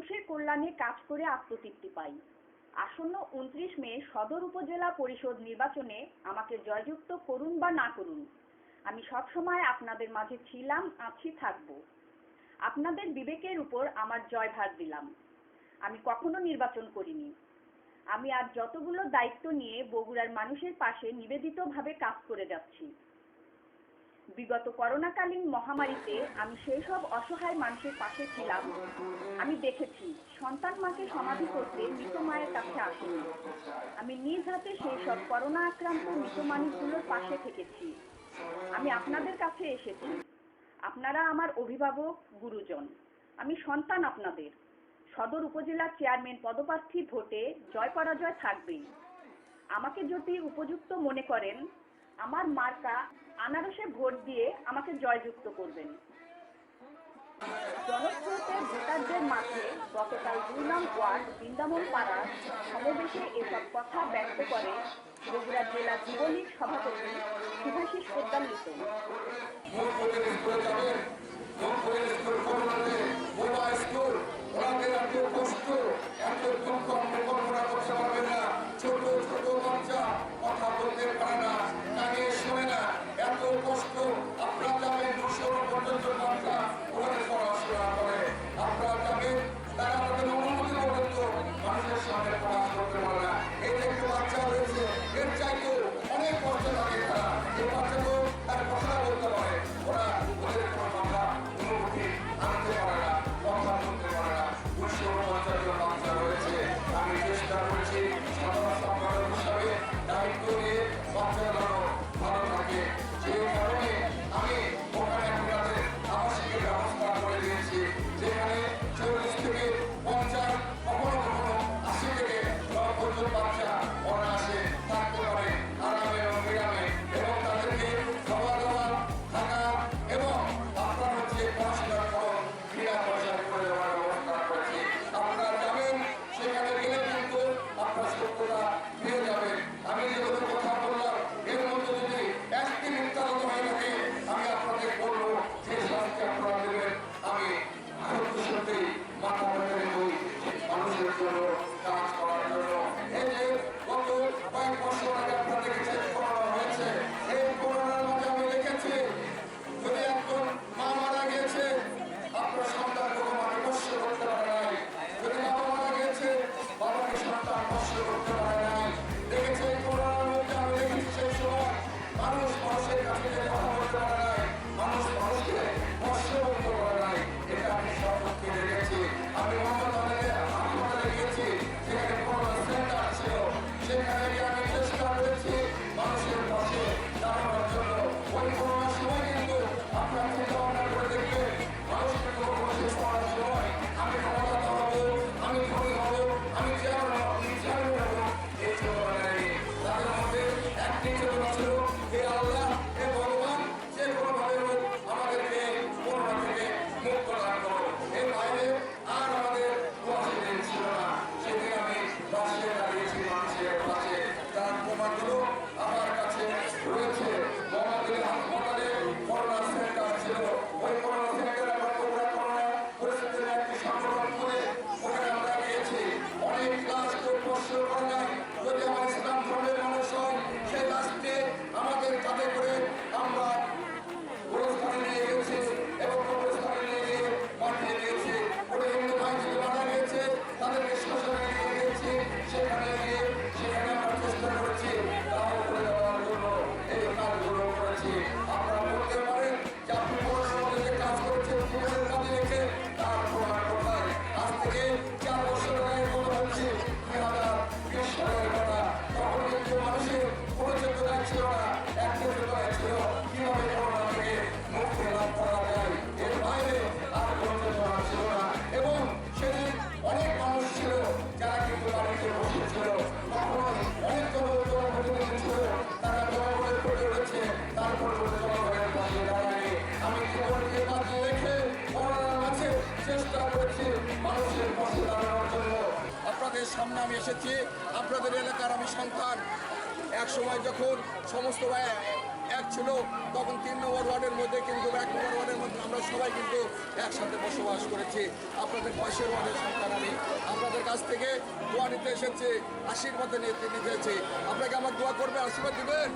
মানুষের কল্যাণে কাজ করে আত্মতৃপ্তি পাই। আসন্ন উনত্রিশ মে সদর উপজেলা পরিষদ নির্বাচনে আমাকে জয়যুক্ত করুন বা না করুন, আমি সবসময় আপনাদের মাঝে ছিলাম, আছি, থাকব। আপনাদের বিবেকের উপর আমার জয়ভার দিলাম। আমি কখনো নির্বাচন করিনি। আমি আজ যতগুলো দায়িত্ব নিয়ে বগুড়ার মানুষের পাশে নিবেদিতভাবে কাজ করে যাচ্ছি। বিগত করোনাকালীন মহামারীতে আমি সেই সব অসহায় মানুষের পাশে ছিলাম। আমি দেখেছি, সন্তান মাকে সমাধি করতে মৃত মায়ের কাছে আসেনি। আমি নিজ হাতে সেই সব করোনা আক্রান্ত মৃত মানুষগুলোর পাশে থেকেছি। আমি আপনাদের কাছে এসেছি। আপনারা আমার অভিভাবক, গুরুজন। আমি সন্তান আপনাদের। সদর উপজেলা চেয়ারম্যান পদপ্রার্থী ভোটে জয় পরাজয় থাকবেই। আমাকে যদি উপযুক্ত মনে করেন আমার মার্কা আনারসে ভোট দিয়ে আমাকে জয়যুক্ত করবেন। জনস্রোতের ভোটারদের মাঝে গতকাল দুই নাম ওয়ার্ড বৃন্দাবন পাড়ার সমাবেশে এসব কথা ব্যক্ত করে বগুড়া জেলা জীবনী সভাপতি শুভাশিস পোদ্দার নিতেন এবং সেদিন অনেক মানুষ ছিল যারা অনেক পড়ে রয়েছে তারপর আমি জীবনকে বাঁচিয়ে মানুষের পাশে দাঁড়ানোর আপনাদের সামনে আমি এসেছি। আপনাদের এলাকার আমি সন্তান। এক সময় যখন সমস্ত এক ছিল, তখন তিন নম্বর ওয়ার্ডের মধ্যে কিন্তু এক নম্বর ওয়ার্ডের মধ্যে আমরা সবাই কিন্তু একসাথে বসবাস করেছি। আপনাদের পাশের ওয়ার্ডের সন্তান আমি। আপনাদের কাছ থেকে দোয়া নিতে এসেছি, আশীর্বাদে নিতে নিতে আপনাকে আমার দোয়া করবে, আশীর্বাদ দেবেন?